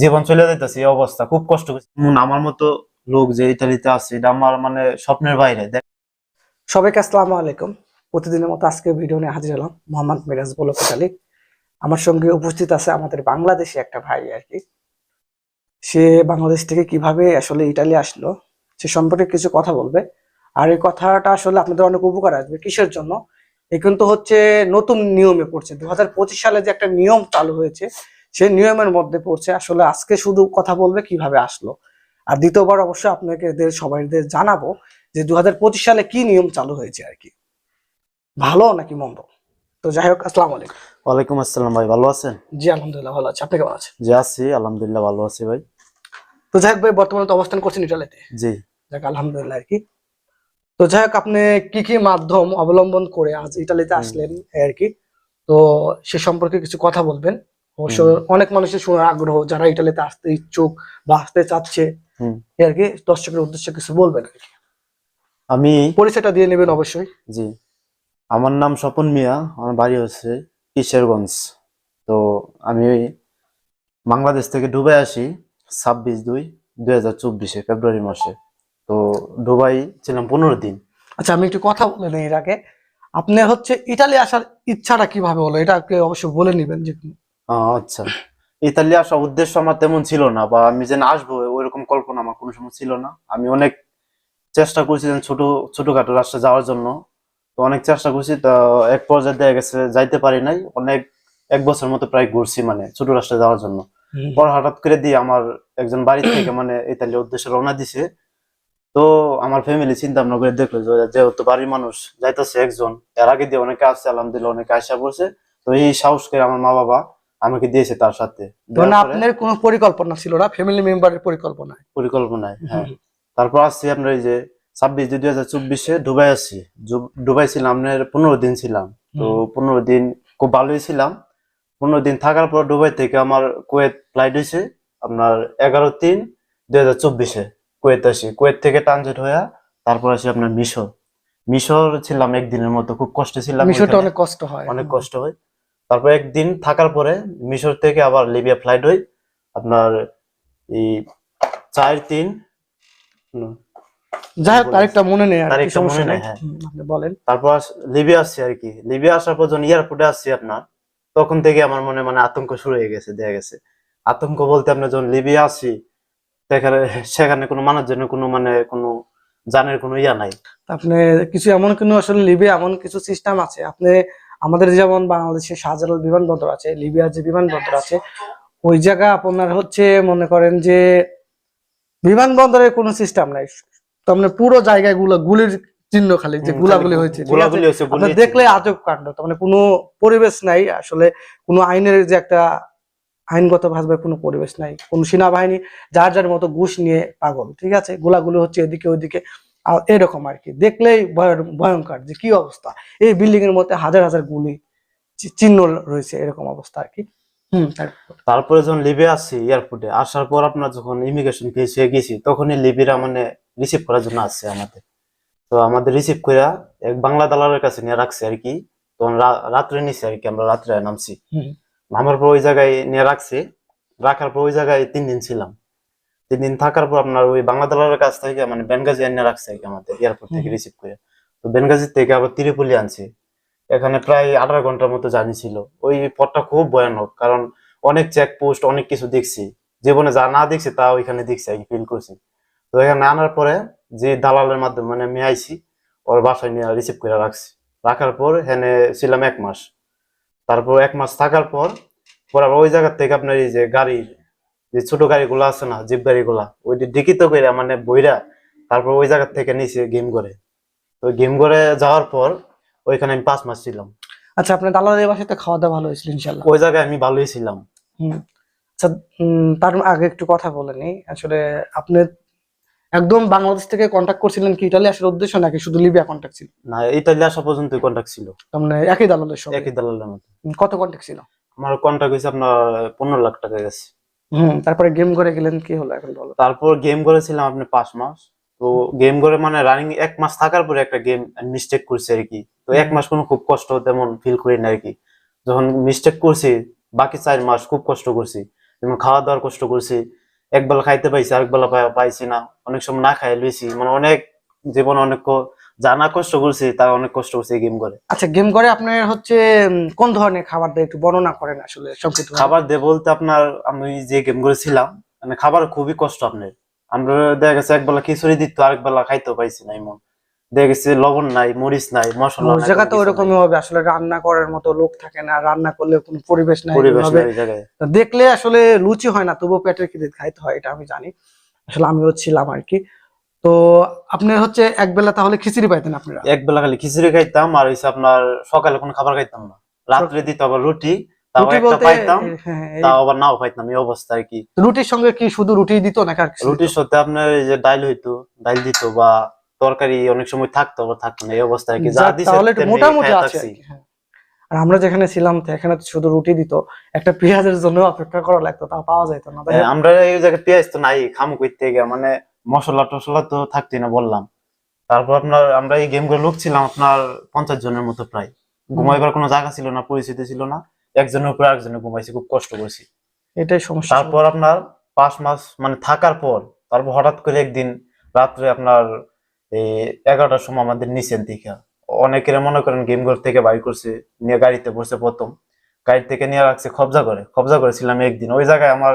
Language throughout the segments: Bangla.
জীবন চলে যাইতেছে এই অবস্থা। খুব কষ্ট করছি আমার মতো লোক যে ইতালিতে আছে এটা আমার মানে স্বপ্নের বাইরে। দেখ সবাইকে আসসালামু আলাইকুম। প্রতিদিনের মতো আজকে ভিডিও নিয়ে হাজির হলাম মোহাম্মদ মিরাজ বলক আলী আমার সঙ্গে উপস্থিত আছে আমাদের বাংলাদেশি একটা ভাই আর কি। সে বাংলাদেশ থেকে কীভাবে আসলে ইটালি আসলো সে সম্পর্কে কিছু কথা বলবে। আর এই কথাটা আসলে আপনাদের অনেক উপকার আসবে। কিসের জন্য? এখন তো হচ্ছে নতুন নিয়মে পড়ছে। দু হাজার পঁচিশ সালে যে একটা নিয়ম চালু হয়েছে সেই নিয়মের মধ্যে পড়ছে। আসলে আজকে শুধু কথা বলবে কীভাবে আসলো। আর দ্বিতীয়বার অবশ্যই আপনাকে এদের সবাইদের জানাব যে দুহাজার পঁচিশ সালে কি নিয়ম চালু হয়েছে আর কি। ভালো নাকি মন্দ? তো যাই হোক আসসালামু আলাইকুম। ওয়ালাইকুম আসসালাম ভাই ভালো আছেন? জি আলহামদুলিল্লাহ ভালো আছে। আপনি কেমন আছেন? জি আছি আলহামদুলিল্লাহ ভালো আছি ভাই। তো যাই হোক ভাই বর্তমানে তো অবস্থান করছেন ইটালিতে। জি। যাক আলহামদুলিল্লাহ আর কি। তো যাই হোক আপনি কি কি মাধ্যম অবলম্বন করে আজ ইটালিতে আসলেন আর কি? তো সে সম্পর্কে কিছু কথা বলবেন। অবশ্য অনেক মানুষের শোনার আগ্রহ যারা ইটালিতে আসতে ইচ্ছুক বা আসতে চাচ্ছে আর কি দর্শকের উদ্দেশ্যে কিছু বলবেন আর কি। আমি পরিচয়টা দিয়ে নেবেন অবশ্যই। জি। আমার নাম স্বপন মিয়া আমার বাড়ি হচ্ছে কিশোরগঞ্জ। তো আমি বাংলাদেশ থেকে ডুবাই আসি ছাব্বিশ দুই দুই হাজার চব্বিশে ফেব্রুয়ারি মাসে। তো ডুবাই ছিলাম পনেরো দিন। আচ্ছা আমি একটু কথা বলে নিই এর আগে। আপনার হচ্ছে ইটালি আসার ইচ্ছাটা কীভাবে হলো? এটা অবশ্যই বলে নেবেন যে আচ্ছা। ইতালি আসার উদ্দেশ্য আমার তেমন ছিল না বা আমি যেন আসব ওইরকম কল্পনা আমার কোনো সময় ছিল না। আমি অনেক চেষ্টা করছি যেন ছোট ছোটখাটো রাষ্ট্রে যাওয়ার জন্য। তো অনেক চেষ্টা করছি তো এক পর্যায়ে দেখা গেছে যাইতে পারি নাই। অনেক এক বছর মতো প্রায় ঘুরছি মানে ছোট রাষ্ট্রে যাওয়ার জন্য। পর হঠাৎ করে দিয়ে আমার একজন বাড়ি থেকে মানে ইতালি উদ্দেশ্যে রওনা দিছে। তো আমার ফ্যামিলি চিন্তা ভাবনা করে দেখল যেহেতু বাড়ির মানুষ যাইতেছে একজন এর আগে দিয়ে অনেকে আসছে আলহামদুলিল্লাহ অনেকে আসা পড়ছে। তো এই সাহস করে আমার মা বাবা আমাকে দিয়েছে তার সাথে। আপনার কোনো পরিকল্পনা ছিল না? ফ্যামিলি মেম্বারের পরিকল্পনা? পরিকল্পনায় হ্যাঁ। তারপর আসছি আপনার এই যে ছাব্বিশ দুই হাজার চব্বিশে দুবাই আসছি। দুবাই ছিলাম আপনার পনেরো দিন ছিলাম। তো পনেরো দিন খুব ভালোই ছিলাম। পনেরো দিন থাকার পর দুবাই থেকে আমার কুয়েত ফ্লাইট হয়েছে আপনার এগারো তিন দুই হাজার চব্বিশে কুয়েত আসি। কুয়েত থেকে ট্রানজিট হয়ে তারপর আসি আপনার মিশর। মিশর ছিলাম একদিনের মতো খুব কষ্টে ছিলাম মিশরটা অনেক কষ্ট হয়। অনেক কষ্ট হয়। তারপর একদিন থাকার পরে মিশর থেকে আবার লিবিয়া ফ্লাইট হই। আপনার এই চার তিন যাই হোক তারিখটা মনে নেই তারিখটা মনে নেই নেই, হ্যাঁ। হুম, আপনি বলেন। তারপর লিবিয়া আসছি আর কি। লিবিয়া আসার পর যখন এয়ারপোর্টে আসছি আপনার তখন থেকে আমার মনে মানে আতঙ্ক শুরু হয়ে গেছে দেখা গেছে। আতঙ্ক বলতে যখন লিবিয়া আসি সেখানে সেখানে কোনো মানুষজনের কোনো মানে কোনো জানের কোনো ইয়া নাই। আপনি কিছু এমন কোনো আসলে লিবিয়া এমন কিছু সিস্টেম আছে? আপনি আমাদের যেমন বাংলাদেশের শাহজালাল বিমানবন্দর আছে লিবিয়ার যে বিমানবন্দর আছে ওই জায়গা আপনার হচ্ছে মনে করেন যে বিমানবন্দরের কোনো সিস্টেম নাই। তার পুরো জায়গায়গুলো গুলির চিহ্ন খালি যে গুলাগুলি হয়েছে দেখলে আজব কাণ্ড। তার মানে কোনো পরিবেশ নাই আসলে কোনো আইনের যে একটা আইনগত ভাবে কোনো পরিবেশ নাই কোনো সেনাবাহিনী যার যার মতো ঘুষ নিয়ে পাগল ঠিক আছে? গোলাগুলি হচ্ছে এদিকে ওইদিকে। আর এরকম আর কি। দেখলেই ভয়ঙ্কর যে কি অবস্থা। এই বিল্ডিং এর মধ্যে হাজার হাজার গুলি চিহ্ন রয়েছে এরকম অবস্থা আর কি। তারপরে যখন লিবিয়া আসছি এয়ারপোর্টে আসার পর আপনার যখন ইমিগ্রেশন ফেস হয়ে গেছি তখনই লিবিরা মানে রিসিভ করার জন্য আসছে আমাদের। তো আমাদের রিসিভ করে এক বাংলা দালালের কাছে নিয়ে রাখছে আর কি। তখন রাত্রে নিছি আর কি আমরা রাত্রে নামছি। নামার পর ওই জায়গায় নিয়ে রাখছে। রাখার পর ওই জায়গায় তিন দিন ছিলাম। তিন দিন থাকার পর আপনার ওই বাংলা দালালের কাছ থেকে মানে বেনগাজি এনে রাখছে আমাদের এয়ারপোর্ট থেকে রিসিভ করে। তো বেনগাজি থেকে আবার তিরুপলি আনছি। এখানে প্রায় আঠারো ঘণ্টার মতো জার্নি ছিল। ওই পথটা খুব ভয়ানক কারণ অনেক চেকপোস্ট অনেক কিছু দেখছি। জীবনে যা না দেখছি তা ওইখানে দেখছি আর ফিল করছি। তো এখানে আনার পরে যে দালালের মাধ্যমে মানে আমি আইছি ওর বাসায় নিয়ে রিসিভ করে রাখছি। রাখার পর এখানে ছিলাম এক মাস। তারপর এক মাস থাকার পর পর আবার ওই জায়গা থেকে আপনার এই যে গাড়ির যে ছোট গাড়িগুলো আছে না জিপ গাড়িগুলা ওই ডিকিত করে মানে বইরা তারপর ওই জায়গা থেকে নিচে গেম করে। তো গেম করে যাওয়ার পর ওইখানে আমি পাঁচ মাস ছিলাম। আচ্ছা আপনার দালালের বাসাতে খাওয়া দাওয়া ভালো হয়েছিল ইনশাল্লাহ ওই জায়গায় আমি ভালোই ছিলাম। আচ্ছা তার আগে একটু কথা বলে নি আসলে আপনি একদম বাংলাদেশ থেকে কন্ট্যাক্ট করছিলেন কি? ইটালি আসার উদ্দেশ্য নাকি শুধু লিবিয়া কন্ট্যাক্ট ছিল? না ইতালি আসা পর্যন্ত কন্ট্যাক্ট ছিল। মানে একই দালালের সঙ্গে? একই দালালের মতো হুম, কত কন্ট্যাক্ট ছিল? আমার কন্ট্যাক্ট হয়েছে আপনার পনেরো লাখ টাকা গেছে। হুম তারপরে গেম করে গেলেন কি হলো এখন বলো? তারপর গেম করেছিলাম আপনি পাঁচ মাস। তো গেম করে মানে রানিং এক মাস থাকার পরে একটা গেম মিস্টেক করছি আর কি। তো এক মাস কোনো খুব কষ্ট তেমন ফিল করি না আর কি। যখন মিস্টেক করছি বাকি চার মাস খুব কষ্ট করছি। যেমন খাওয়া দাওয়ার কষ্ট করছি একবেলা খাইতে পাইছি আরেকবেলা পাই- পাইছি না। অনেক সময় না খাই লইছি। মানে অনেক জীবনে অনেক জানা কষ্ট করছি তা অনেক কষ্ট করছি গেম করে। আচ্ছা গেম করে আপনার হচ্ছে কোন ধরনের খাবার দেয় একটু বর্ণনা করেন আসলে সংক্ষিপ্ত খাবার দে বলতে আপনার আমি যে গেম করেছিলাম মানে খাবার খুবই কষ্ট আপনার। আমরা দেখা গেছে একবেলা খিচুড়ি দিত আরেক বেলা খাইতেও পাইছি না এমন। দেখা গেছে লবণ নাই মরিচ নাই মশলা জায়গা তো ওরকমই হবে আসলে রান্না করার মতো লোক থাকে না রান্না করলে কোনো পরিবেশ নাই নাই। পরিবেশ নাই জায়গায়। দেখলে আসলে লুচি হয় না তবুও পেটের খিদে খাইতে হয় এটা আমি জানি। আসলে আমিও ছিলাম আর কি। তো আপনি হচ্ছে এক বেলা তাহলে খিচুড়ি পাইতেন আপনারা? এক বেলা খালি খিচুড়ি খাইতাম আর হইছে আপনার সকালে কোনো খাবার খাইতাম না। রাত্রে দিত আবার রুটি তাও একটা পাইতাম হ্যাঁ, তাও আবার নাও পাইতাম এই অবস্থা আর কি। রুটির সঙ্গে কি শুধু রুটি দিত নাকি আর রুটির সাথে আপনার এই যে ডাইল হইতো ডাইল দিত বা তরকারি অনেক সময় থাকতো আবার থাকতো না এই অবস্থা আর কি। যা দিছে তাহলে মোটামুটি আছে আর হ্যাঁ। আর আমরা যেখানে ছিলাম এখানে শুধু রুটি দিত একটা পেঁয়াজের জন্য অপেক্ষা করা লাগতো তা পাওয়া যেত না হ্যাঁ, আমরা এই জায়গায় পেঁয়াজ তো নাই খামু করতে গিয়ে মানে মশলা টসলা তো থাকতোই না বললাম। তারপর আপনার আমরা এই গেমগুলো লোক ছিলাম আপনার পঞ্চাশ জনের মতো প্রায়। ঘুমাইবার কোনো জায়গা ছিল না পরিস্থিতি ছিল না। একজনের উপরে আরেকজনে ঘুমাইছি খুব কষ্ট করছি। এটাই সমস্যা। তারপর আপনার পাঁচ মাস মানে থাকার পর তারপর হঠাৎ করে একদিন রাত্রে আপনার এই এগারোটার সময় আমাদের নিচের দিকে। অনেকের মনে করেন গেম ঘর থেকে বাইর করছে নিয়ে গাড়িতে বসে প্রথম। গাড়ি থেকে নিয়ে রাখছে কবজা করে কবজা করেছিলাম একদিন। ওই জায়গায় আমার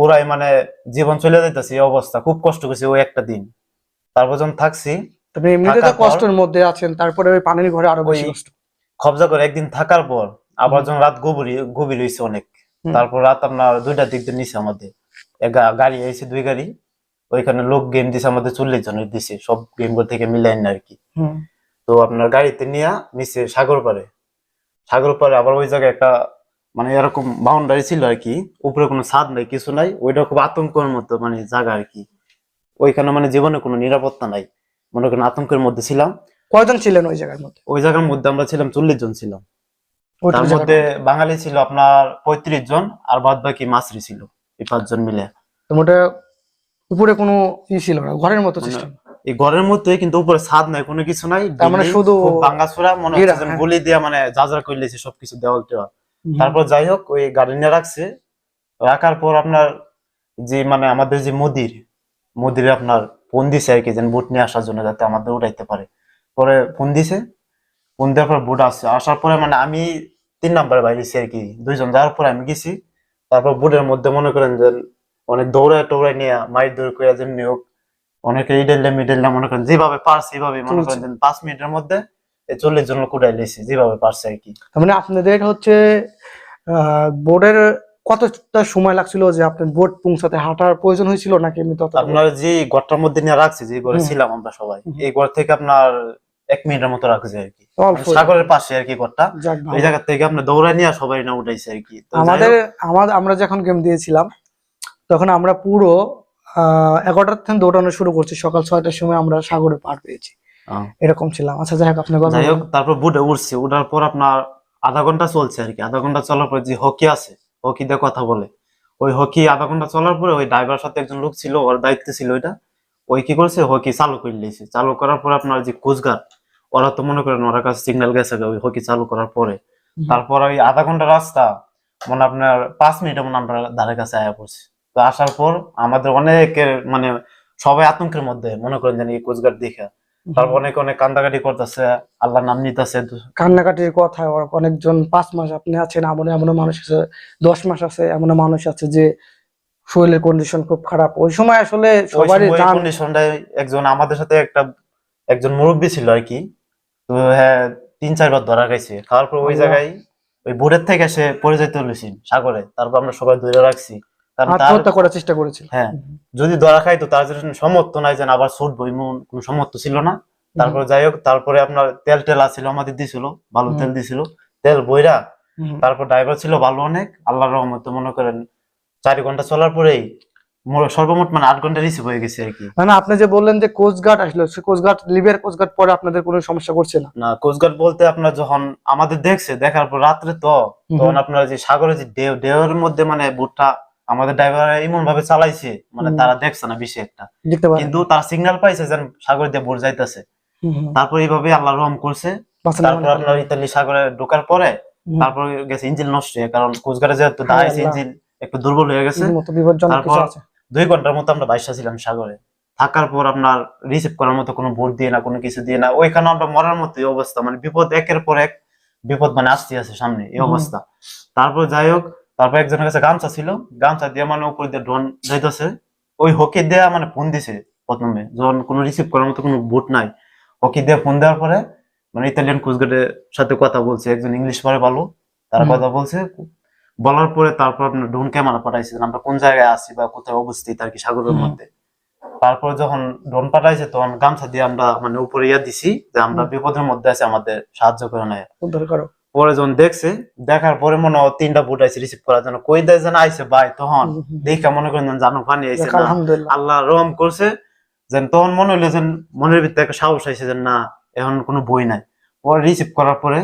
পুরাই মানে জীবন চলে যাইতেছে এই অবস্থা। খুব কষ্ট করছি ওই একটা দিন। তারপর যখন থাকছি তবে এমনিতে তো কষ্টের মধ্যে আছেন তারপরে ওই পানির ঘরে আরও বেশি কষ্ট। কবজা করে একদিন থাকার পর আবার যখন রাত গভীর গভীর হয়েছে অনেক তারপর রাত আপনার দুইটার দিক দিয়ে নিছে আমাদের গাড়ি এসে দুই গাড়ি। ওইখানে লোক গেম দিছে আমাদের চল্লিশ জনের দিছে সব গেম থেকে মিলাই না আর কি তো আপনার গাড়িতে নিয়ে নিচে সাগর পারে সাগর পারে আবার ওই জায়গায় একটা মানে এরকম বাউন্ডারি ছিল আর কি উপরে কোনো ছাদ নাই কিছু নাই ওইটা খুব আতঙ্কের মতো মানে জায়গা আর কি। ওইখানে মানে জীবনে কোনো নিরাপত্তা নাই মনে করেন আতঙ্কের মধ্যে ছিলাম। কয়জন ছিলেন ওই জায়গার মধ্যে? ওই জায়গার মধ্যে আমরা ছিলাম চল্লিশ জন ছিলাম। তার মধ্যে বাঙালি ছিল আপনার পঁয়ত্রিশ জন আর বাদ বাকি মাসরি ছিল এই পাঁচজন মিলে। মোটা উপরে কোনো ই ছিল না ঘরের মতো মানে সিস্টেম এই ঘরের মধ্যে কিন্তু উপরে ছাদ নাই কোনো কিছু নাই তার মানে শুধু খুব ভাঙাচোরা মনে হচ্ছে হ্যাঁ। গলি দিয়া মানে যা যা লেছে সবকিছু দেওয়াল টেওয়াল তারপর যাই হোক ওই গাড়ি নিয়ে রাখছে। রাখার পর আপনার যে মানে আমাদের যে মুদির মুদির আপনার ফোন দিছে আর কি যেন বুট নিয়ে আসার জন্য যাতে আমাদের উঠাইতে পারে। পরে ফোন দিছে। ফোন দেওয়ার পর বুট আসছে। আসার পরে মানে আমি তিন নম্বরে বাইরেছি আর কি। দুইজন যাওয়ার পরে আমি গেছি। তারপর বুটের মধ্যে মনে করেন যে অনেক দৌড়ায় টৌড়ায় নিয়ে মাইর দৌড় করে যেমনি হোক অনেকে ইডেললে মিডেললে মনে করেন যেভাবে পারছে এইভাবে মনে করেন পাঁচ মিনিটের মধ্যে এই চল্লিশ জন কুড়াই লেছি যেভাবে পারছে আর কি। মানে আপনাদের হচ্ছে বোর্ডের কতটা সময় লাগছিল যে আপনার বোর্ড পৌঁছাতে হাঁটার প্রয়োজন হয়েছিল নাকি এমনি তত আপনার যে ঘরটার মধ্যে নিয়ে রাখছি যে ঘরে ছিলাম আমরা সবাই এই ঘর থেকে আপনার এক মিনিটের মতো রাখছে আর কি। অল্প। সাগরের পাশে আর কি ঘরটা। এই জায়গা থেকে আপনি দৌড়ায় নিয়ে সবাই না উঠাইছে আর কি। আমাদের আমাদের আমরা যখন গেম দিয়েছিলাম তখন আমরা পুরো আহ এগারোটার থেকে দৌড়ানো শুরু করছি সকাল ছয়টার সময় আমরা সাগরে পার পেয়েছি এরকম ছিলাম। আচ্ছা যাই হোক আপনি যাই হোক তারপর বুটে উঠছি উঠার পর আপনার আধা ঘণ্টা চলছে আর কি। আধা ঘণ্টা চলার পর যে হকি আছে হকি দিয়ে কথা বলে। ওই হকি আধা ঘণ্টা চলার পরে ওই ড্রাইভার সাথে একজন লোক ছিল ওর দায়িত্ব ছিল ওইটা। ওই কি করছে? হকি চালু করে নিয়েছে। চালু করার পর আপনার যে কোচগার্ড ওরা তো মনে করেন ওরা কাছে সিগন্যাল গেছে ওই হকি চালু করার পরে। তারপর ওই আধা ঘণ্টা রাস্তা মানে আপনার পাঁচ মিনিটে মনে আমরা ধারে কাছে আয়া পড়ছি। তো আসার পর আমাদের অনেকের মানে সবাই আতঙ্কের মধ্যে মনে করেন জানি এই কোচগার্ড দেখে। তারপর অনেক অনেক কান্দাকাটি করতেছে আল্লাহর নাম নিতেছে। কান্নাকাটির কথা অনেকজন পাঁচ মাস আপনি আছেন এমন এমন মানুষ আছে দশ মাস আছে এমন মানুষ আছে যে শরীরের কন্ডিশন খুব খারাপ। ওই সময় আসলে সবারই একজন আমাদের সাথে একটা একজন মুরব্বী ছিল আর কি। তো হ্যাঁ তিন চারবার ধরা গেছে খাওয়ার পর ওই জায়গায় ওই বোর্ডের থেকে সে পরিচিত হয়েছি সাগরে। তারপর আমরা সবাই ধরে রাখছি। আত্মহত্যা করার চেষ্টা করেছিল। হ্যাঁ যদি ধরা খাইতো তার জন্য সমর্থ নাই যেন আবার কোনো সমর্থ ছিল না। তারপর যাই হোক তারপরে আপনার তেল টেল আছিল আমাদের দিছিল ভালো তেল দিছিল। তেল বইরা তারপর ড্রাইভার ছিল ভালো অনেক আল্লাহর রহমতে মনে করেন চার ঘণ্টা চলার পরেই সর্বমোট মানে আট ঘণ্টা রিসিভ হয়ে গেছে আর কি। মানে আপনি যে বললেন যে কোস্টগার্ড আসলো সে কোস্টগার্ড লিবিয়ার কোস্টগার্ড পরে আপনাদের কোনো সমস্যা করছে না? না কোস্টগার্ড বলতে আপনার যখন আমাদের দেখছে দেখার পর রাত্রে তো তখন আপনার যে সাগরে যে ঢেউ ঢেউয়ের মধ্যে মানে বুটটা আমাদের ড্রাইভার এমন ভাবে চালাইছে মানে তারা দেখছে না বেশি একটা। কিন্তু তার সিগন্যাল পাইছে যেন সাগর দিয়ে বোট যাইতেছে। তারপর এইভাবে আল্লাহ রহম করছে। তারপর আপনার ইতালি সাগরে ঢোকার পরে। তারপর গেছে ইঞ্জিন নষ্ট হয়ে কারণ কোচগারে যেহেতু দাঁড়াইছে ইঞ্জিন একটু দুর্বল হয়ে গেছে। তারপর- দুই ঘণ্টার মতো আমরা বাইশা ছিলাম সাগরে। থাকার পর আপনার রিসিভ করার মতো কোনো বোট দিয়ে না কোনো কিছু দিয়ে না ওইখানে আমরা মরার মতো এই অবস্থা। মানে বিপদ একের পর এক বিপদ মানে আসতে আছে সামনে এই অবস্থা। তারপর যাই হোক তারপর একজনের কাছে গামছা ছিল গামছা দিয়ে মানে উপর দিয়ে ড্রোন যাইতেছে। ওই হকি দেয়া মানে ফোন দিছে প্রথমে যখন কোনো রিসিভ করার মতো কোনো বুট নাই। হকি দিয়ে ফোন দেওয়ার পরে মানে ইতালিয়ান কোস্টগার্ডের সাথে কথা বলছে একজন ইংলিশ পরে ভালো তারা কথা বলছে। বলার পরে তারপর আপনার ড্রোন ক্যামেরা পাঠাইছে আমরা কোন জায়গায় আছি বা কোথায় অবস্থিত আর কি সাগরের মধ্যে। তারপর যখন ড্রোন পাঠাইছে তখন গামছা দিয়ে আমরা মানে উপরে ইয়া দিছি যে আমরা বিপদের মধ্যে আছি আমাদের সাহায্য করে নেয় উদ্ধার করো। পরে যখন দেখছে দেখার পরে মনে হয় তিনটা বুট আইছে রিসিভ করার জন্য। কই দেয় যেন আইছে ভাই তখন। দেখা মনে করেন যেন জানো পানি আইছে আল্লাহ রহম করছে যেন তখন মনে হইল যেন মনের ভিতরে একটা সাহস আইছে যে না এখন কোনো বই নাই। পরে রিসিভ করার পরে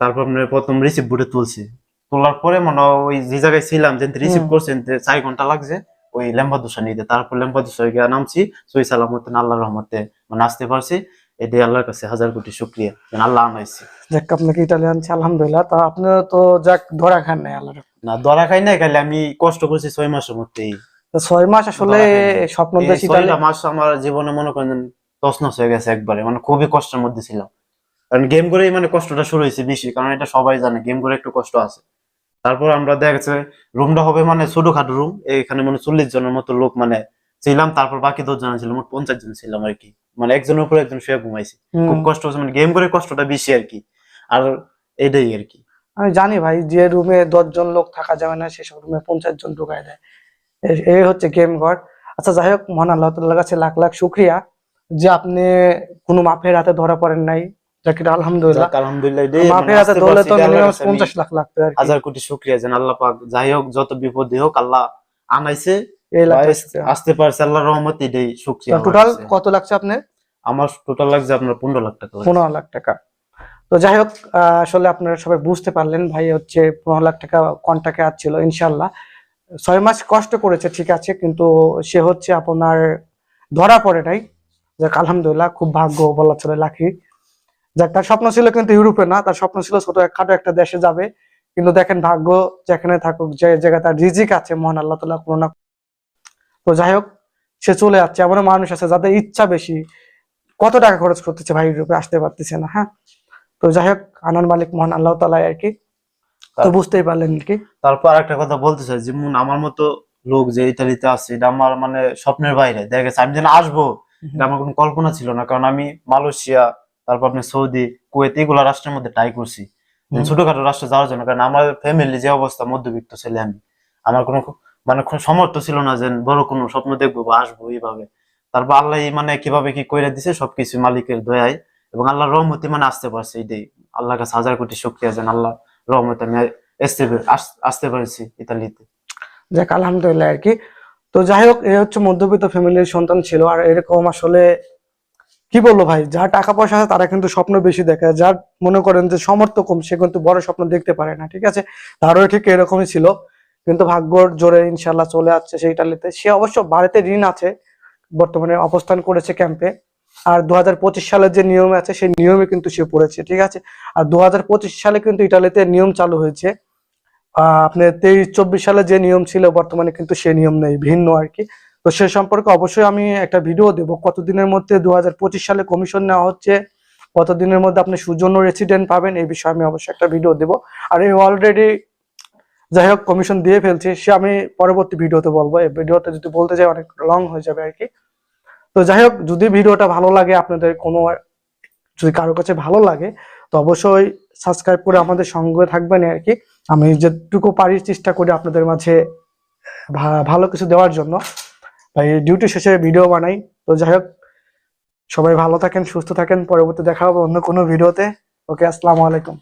তারপর আপনার প্রথম রিসিভ বুটে তুলছি। তোলার পরে মনে হয় ওই যে জায়গায় ছিলাম যে রিসিভ। করছেন চার ঘণ্টা লাগছে ওই লেম্বাদুসা নিতে। তারপর লেম্বাদুসা গিয়ে নামছি সই সালামতে আল্লাহর রহমতে। মানে আসতে পারছি। এটাই আল্লাহর কাছে হাজার কোটি শুক্রিয়া আল্লাহ আনাইছি। যাক আপনাকে ইটালিয়ান আলহামদুলিল্লাহ। তা আপনারা তো যাক ধরা খান নাই আল্লাহ না ধরা খাই নাই খাইলে আমি কষ্ট করছি ছয় মাসের মধ্যেই। ছয় মাস আসলে স্বপ্ন দেশ ইটালি মাস আমার জীবনে মনে করেন তছনছ হয়ে গেছে একবারে মানে খুবই কষ্টের মধ্যে ছিলাম। কারণ গেম করেই মানে কষ্টটা শুরু হয়েছে বেশি কারণ এটা সবাই জানে গেম করে একটু কষ্ট আছে। তারপর আমরা দেখা গেছে রুমটা হবে মানে ছোটখাটো রুম এখানে মানে চল্লিশ জনের মতো লোক মানে ছিলাম তারপর বাকি দশ জন ছিল মোট পঞ্চাশ জন ছিলাম আর কি। মানে একজনের উপরে একজন শুয়ে ঘুমাইছি। খুব কষ্ট হচ্ছে মানে গেম করে কষ্টটা বেশি আর কি। আর এটাই আর কি। আমি জানি ভাই যে রুমে জন লোক থাকা যাবে না সেসব রুমে পঞ্চাশ জন ঢুকায় দেয়। এই হচ্ছে গেম ঘর। আচ্ছা যাই হোক মহান আল্লাহ তাল্লার কাছে লাখ লাখ শুক্রিয়া যে আপনি কোনো মাফের হাতে ধরা পড়েন নাই। যাকে আলহামদুলিল্লাহ। যাক, আলহামদুলিল্লাহ মানে মাফের হাতে ধরলে তো মিনিমাম পঞ্চাশ লাখ লাগতো হাজার কোটি শুক্রিয়া যেন আল্লাহ পাক যাই হোক যত বিপদই হোক আল্লাহ আনাইছে। এই আসতে পারছে আল্লাহর রহমত এটাই শুক্রিয়া টোটাল কত লাগছে আপনার? আমার টোটাল লাগছে আপনার পনেরো লাখ টাকা পনেরো লাখ টাকা। তো যাই হোক আসলে আপনারা সবাই বুঝতে পারলেন ভাই হচ্ছে পনেরো লাখ টাকা কন্টাকে আসছিল ইনশাল্লাহ ছয় মাস কষ্ট করেছে ঠিক আছে কিন্তু সে হচ্ছে আপনার ধরা পড়ে নাই। যাক আলহামদুলিল্লাহ খুব ভাগ্য বলা চলে লাখি যাক তার স্বপ্ন ছিল কিন্তু ইউরোপে না তার স্বপ্ন ছিল ছোট খাটো একটা দেশে যাবে। কিন্তু দেখেন ভাগ্য যেখানে থাকুক যে জায়গায় তার রিজিক আছে মহান আল্লাহ তালা কোনো না তো যাই হোক সে চলে যাচ্ছে। এমন মানুষ আছে যাদের ইচ্ছা বেশি কত টাকা খরচ করতেছে ভাই ইউরোপে আসতে পারতেছে না হ্যাঁ? তো যাই হোক আনন্দ মালিক মহান আল্লাহ তালা আর কি। তো বুঝতেই পারলেন কি। তারপর আরেকটা কথা বলতে চাই যেমন আমার মতো লোক যে ইতালিতে আছে এটা আমার মানে স্বপ্নের বাইরে। দেখা গেছে আমি যেন আসব এটা আমার কোনো কল্পনা ছিল না কারণ আমি মালয়েশিয়া তারপর আপনি সৌদি কুয়েত এগুলো রাষ্ট্রের মধ্যে ট্রাই করছি। ছোটখাটো রাষ্ট্রে যাওয়ার জন্য কারণ আমার ফ্যামিলি যে অবস্থা মধ্যবিত্ত ছেলে আমি আমার কোনো মানে সমর্থ ছিল না যে বড় কোনো স্বপ্ন দেখব বা আসব এইভাবে। তারপর আল্লাহ মানে কীভাবে কি করে দিছে, সবকিছু মালিকের দয়ায় এবং আল্লাহর রহমতি মানে আসতে পারছে এটাই আল্লাহর কাছে হাজার কোটি শুক্রিয়া যেন আল্লাহ রহমতে আমি আসতে আসতে পারছি ইতালিতে। যাক, আলহামদুলিল্লাহ আর কি। তো যাই হোক, এ হচ্ছে মধ্যবিত্ত ফ্যামিলির সন্তান ছিল আর এরকম আসলে কি বলব ভাই, যার টাকা পয়সা আছে তারা কিন্তু স্বপ্ন বেশি দেখে। যার মনে করেন যে সমর্থ কম, সে কিন্তু বড় স্বপ্ন দেখতে পারে না, ঠিক আছে? তারও ঠিক এরকমই ছিল। কিন্তু ভাগ্যর জোরে ইনশাল্লাহ চলে আসছে সেই ইটালিতে সে অবশ্য বাড়িতে ঋণ আছে, বর্তমানে অবস্থান করেছে ক্যাম্পে আর দু হাজার পঁচিশ সালের যে নিয়ম আছে, সেই নিয়মে কিন্তু সে পড়েছে, ঠিক আছে? আর দু হাজার পঁচিশ সালে কিন্তু ইটালিতে নিয়ম চালু হয়েছে। আপনার তেইশ, চব্বিশ সালে যে নিয়ম ছিল, বর্তমানে কিন্তু সে নিয়ম নেই, ভিন্ন আর কি। তো সে সম্পর্কে অবশ্যই আমি একটা ভিডিও দেবো। কতদিনের মধ্যে দু হাজার পঁচিশ সালে কমিশন নেওয়া হচ্ছে, কতদিনের মধ্যে আপনি সুজন্য রেসিডেন্ট পাবেন, এই বিষয়ে আমি অবশ্যই একটা ভিডিও দেবো। আর এই অলরেডি যাই হোক কমিশন দিয়ে ফেলছে। সে আমি পরবর্তী ভিডিওতে বলব। এই ভিডিওটা যদি বলতে যাই, অনেক লং হয়ে যাবে আর কি। তো যাই হোক, যদি ভিডিওটা ভালো লাগে, আপনাদের কোনো যদি কারও কাছে ভালো লাগে, তো অবশ্যই সাবস্ক্রাইব করে আমাদের সঙ্গে থাকবেন আর কি। আমি যেটুকু পারি চেষ্টা করি আপনাদের মাঝে ভালো কিছু দেওয়ার জন্য। ভাই ডিউটি শেষে ভিডিও বানাই। তো যাই হোক, সবাই ভালো থাকেন, সুস্থ থাকেন। পরবর্তী দেখা হবে অন্য কোনো ভিডিওতে ওকে আসসালামু আলাইকুম।